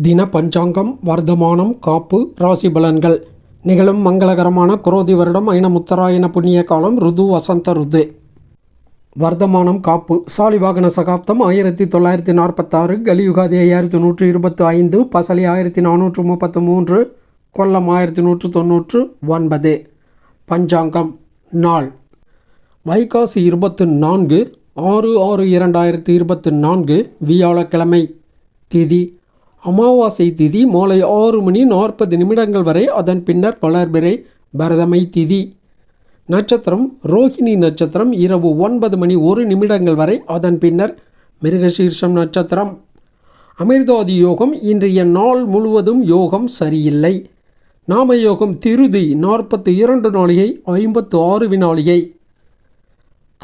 தின பஞ்சாங்கம் வர்த்தமானம் காப்பு ராசி பலன்கள். நிகழும் மங்களகரமான குரோதி வருடம் ஐன புண்ணிய காலம் ருது வசந்த ருது. வர்த்தமானம் காப்பு சாலிவாகன சகாப்தம் ஆயிரத்தி தொள்ளாயிரத்தி நாற்பத்தாறு கலியுகாதி ஐயாயிரத்தி நூற்று இருபத்தி ஐந்து பசலி ஆயிரத்தி நானூற்று முப்பத்து மூன்று கொல்லம் ஆயிரத்தி நூற்று தொண்ணூற்று ஒன்பது. பஞ்சாங்கம் நாள். வைகாசி இருபத்து நான்கு ஆறு ஆறு இரண்டாயிரத்தி இருபத்து நான்கு வியாழக்கிழமை. திதி அமாவாசை திதி மாலை ஆறு மணி நாற்பது நிமிடங்கள் வரை அதன் பின்னர் வளர்பிறை பரதமை திதி. நட்சத்திரம் ரோஹிணி நட்சத்திரம் இரவு ஒன்பது மணி ஒரு நிமிடங்கள் வரை அதன் பின்னர் மிருகசீர்ஷம் நட்சத்திரம். அமிர்தாதி யோகம் இன்றைய நாள் முழுவதும் யோகம் சரியில்லை. நாம யோகம் திருதி நாற்பத்தி இரண்டு நாளிகை ஐம்பத்து ஆறு வினாளிகை.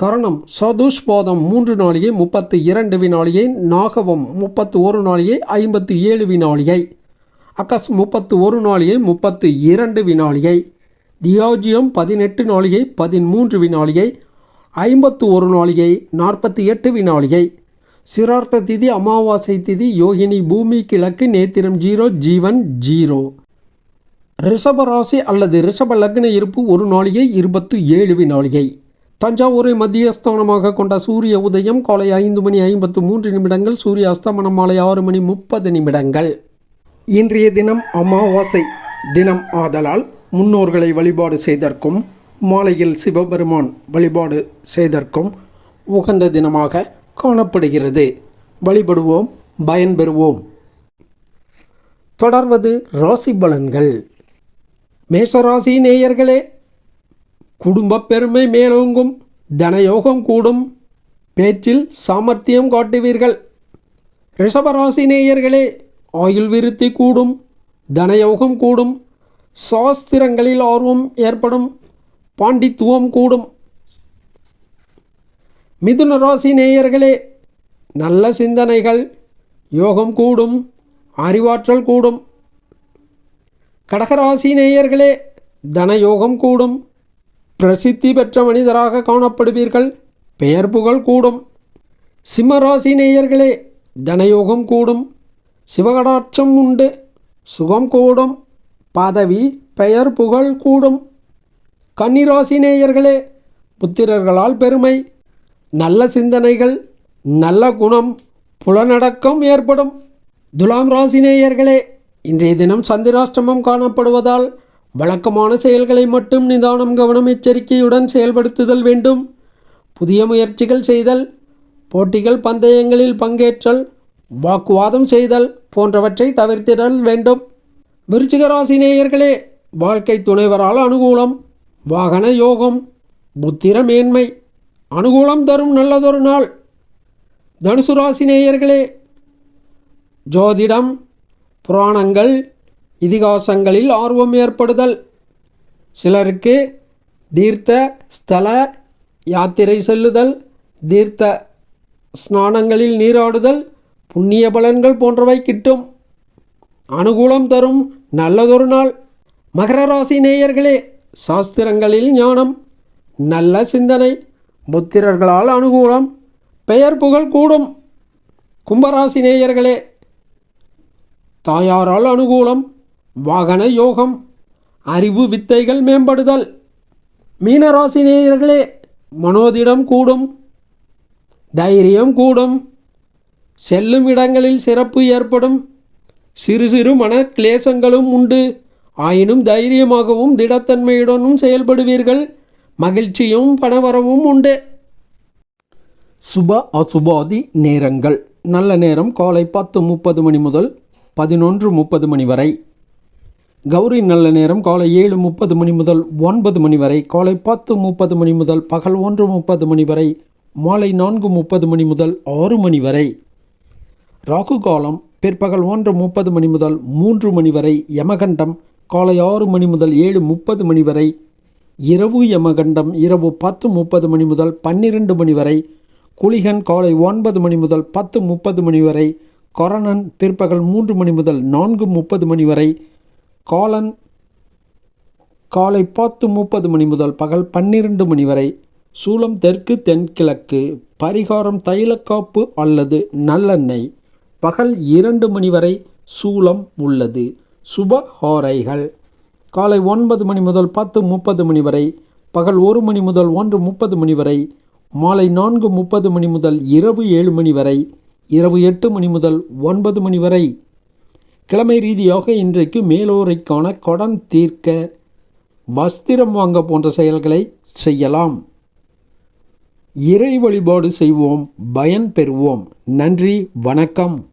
கரணம் சதுஷ்போதம் மூன்று நாளிகை முப்பத்து இரண்டு வினாளியை நாகவம் முப்பத்து ஒரு நாளிகை ஐம்பத்து ஏழு வினாளியை. அகஸ் முப்பத்து ஒரு நாளிகை முப்பத்து இரண்டு வினாளியை. தியாஜியம் பதினெட்டு நாளிகை பதிமூன்று வினாளியை ஐம்பத்து ஒரு நாளிகை நாற்பத்தி எட்டு வினாளிகை சிரார்த்த திதி அமாவாசை திதி யோகினி பூமி கிழக்கு நேத்திரம் ஜீரோ ஜீவன் ஜீரோ. ரிஷபராசி அல்லது ரிஷப லக்ன இருப்பு ஒரு நாளிகை இருபத்து ஏழு வினாளிகை தஞ்சாவூரை மத்திய மத்தியஸ்தானமாக கொண்ட சூரிய உதயம் காலை ஐந்து மணி ஐம்பத்து மூன்று நிமிடங்கள் சூரிய அஸ்தமனம் மாலை ஆறு மணி முப்பது நிமிடங்கள். இன்றைய தினம் அமாவாசை தினம் ஆதலால் முன்னோர்களை வழிபாடு செய்தற்கும் மாலையில் சிவபெருமான் வழிபாடு செய்தற்கும் உகந்த தினமாக காணப்படுகிறது. வழிபடுவோம் பயன்பெறுவோம். தொடர்வது ராசி பலன்கள். மேஷராசி நேயர்களே குடும்பப் பெருமை மேலோங்கும் தனயோகம் கூடும் பேச்சில் சாமர்த்தியம் காட்டுவீர்கள். ரிஷபராசி நேயர்களே ஆயுள் விருத்தி கூடும் தனயோகம் கூடும் சாஸ்திரங்களில் ஆர்வம் ஏற்படும் பாண்டித்துவம் கூடும். மிதுன ராசி நேயர்களே நல்ல சிந்தனைகள் யோகம் கூடும் அறிவாற்றல் கூடும். கடகராசி நேயர்களே தனயோகம் கூடும் பிரசித்தி பெற்ற மனிதராக காணப்படுவீர்கள். பெயர் புகழ் கூடும். சிம்மராசி நேயர்களே தனயோகம் கூடும். சிவகடாட்சம் உண்டு. சுகம் கூடும். பதவி பெயர் புகழ் கூடும். கன்னிராசி நேயர்களே புத்திரர்களால் பெருமை. நல்ல சிந்தனைகள் நல்ல குணம் புலனடக்கம் ஏற்படும். துலாம் ராசி நேயர்களே இன்றைய தினம் சந்திராஷ்டமம் காணப்படுவதால் வழக்கமான செயல்களை மட்டும் நிதானம் கவனம் எச்சரிக்கையுடன் செயல்படுத்துதல் வேண்டும். புதிய முயற்சிகள் செய்தல் போட்டிகள் பந்தயங்களில் பங்கேற்றல் வாக்குவாதம் செய்தல் போன்றவற்றை தவிர்த்திடல் வேண்டும். விருச்சிகராசி நேயர்களே வாழ்க்கை துணைவரால் அனுகூலம் வாகன யோகம் புத்திர மேன்மை அனுகூலம் தரும் நல்லதொரு நாள். தனுசு ராசி நேயர்களே ஜோதிடம் புராணங்கள் இதிகாசங்களில் ஆர்வம் ஏற்படுதல். சிலருக்கு தீர்த்த ஸ்தல யாத்திரை செல்லுதல் தீர்த்த ஸ்நானங்களில் நீராடுதல் புண்ணிய பலன்கள் போன்றவை கிட்டும். அனுகூலம் தரும் நல்லதொரு நாள். மகர ராசி நேயர்களே சாஸ்திரங்களில் ஞானம் நல்ல சிந்தனை புத்திரர்களால் அனுகூலம் பெயர் புகழ் கூடும். கும்பராசி நேயர்களே தாயாரால் அனுகூலம் வாகன யோகம் அறிவு வித்தைகள் மேம்படுதல். மீனராசி நேயர்களே மனோதிடம் கூடும் தைரியம் கூடும் செல்லும் இடங்களில் சிறப்பு ஏற்படும் சிறு சிறு மன கிளேசங்களும் உண்டு. ஆயினும் தைரியமாகவும் திடத்தன்மையுடனும் செயல்படுவீர்கள். மகிழ்ச்சியும் பணவரவும் உண்டு. சுப அசுபாதி நேரங்கள். நல்ல நேரம் காலை பத்து முப்பது மணி முதல் பதினொன்று முப்பது மணி வரை. கௌரி நல்ல நேரம். காலை ஏழு முப்பது மணி முதல் ஒன்பது மணி வரை. காலை பத்து முப்பது மணி முதல் பகல் ஒன்று முப்பது மணி வரை. மாலை நான்கு முப்பது மணி முதல் ஆறு மணி வரை. ராகு காலம் பிற்பகல் ஒன்று முப்பது மணி முதல் மூன்று மணி வரை. யமகண்டம் காலை ஆறு மணி முதல் ஏழு முப்பது மணி வரை. இரவு யமகண்டம் இரவு பத்து முப்பது மணி முதல் பன்னிரண்டு மணி வரை. குளிகன் காலை ஒன்பது மணி முதல் பத்து முப்பது மணி வரை. கொரணன் பிற்பகல் மூன்று மணி முதல் நான்கு முப்பது மணி வரை. காலன் காலை பத்து முப்பது மணி முதல் பகல் பன்னிரண்டு மணி வரை சூலம் தெற்கு தென்கிழக்கு பரிகாரம் தைலக்காப்பு அல்லது நல்லெண்ணெய். பகல் இரண்டு மணி வரை சூலம் உள்ளது. சுப ஹோரைகள். காலை ஒன்பது மணி முதல் பத்து முப்பது மணி வரை பகல் ஒரு மணி முதல் ஒன்று முப்பது மணி வரை மாலை நான்கு முப்பது மணி முதல் இரவு ஏழு மணி வரை இரவு எட்டு மணி முதல் ஒன்பது மணி வரை கிழமை ரீதியாக இன்றைக்கு மேலோரைக்கான கடன் தீர்க்க வஸ்திரம் வாங்க போன்ற செயல்களை செய்யலாம். இறை வழிபாடு செய்வோம் பயன் பெறுவோம். நன்றி வணக்கம்.